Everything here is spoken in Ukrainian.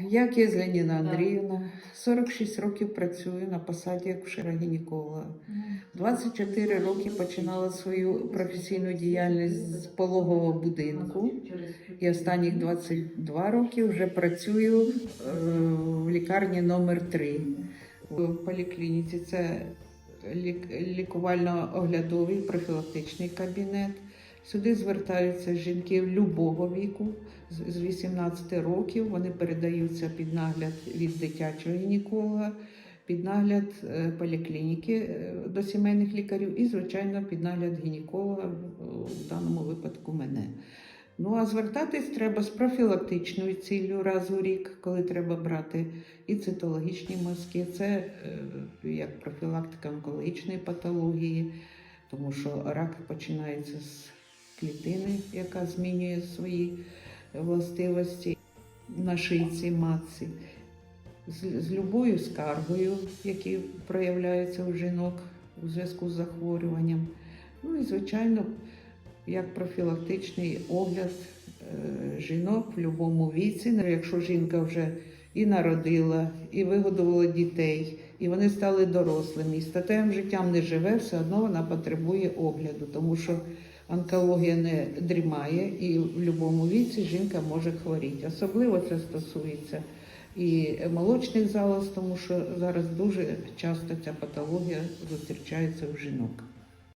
Я Кізленіна Андріївна, 46 років працюю на посаді акушера-гінеколога. 24 роки починала свою професійну діяльність з пологового будинку. І останніх 22 роки вже працюю е, в лікарні номер 3 в поліклініці. Це лікувально-оглядовий профілактичний кабінет. Сюди звертаються жінки любого віку з- з 18 років. Вони передаються під нагляд від дитячого гінеколога, під нагляд е, поліклініки е, до сімейних лікарів і, звичайно, під нагляд гінеколога, в даному випадку мене. Ну а звертатись треба з профілактичною ціллю раз у рік, коли треба брати і цитологічні мазки. Це е, як профілактика онкологічної патології, тому що рак починається з клітини, яка змінює свої властивості на шийці матці, з, з любою скаргою, які проявляються у жінок у зв'язку з захворюванням. Ну і, звичайно, як профілактичний огляд е, жінок в будь-якому віці. Ну, Якщо жінка вже і народила, і вигодувала дітей, і вони стали дорослими, і статевим життям не живе, все одно вона потребує огляду, тому що онкологія не дрімає, і в будь-якому віці жінка може хворіти. Особливо це стосується і молочних залоз, тому що зараз дуже часто ця патологія зустрічається у жінок.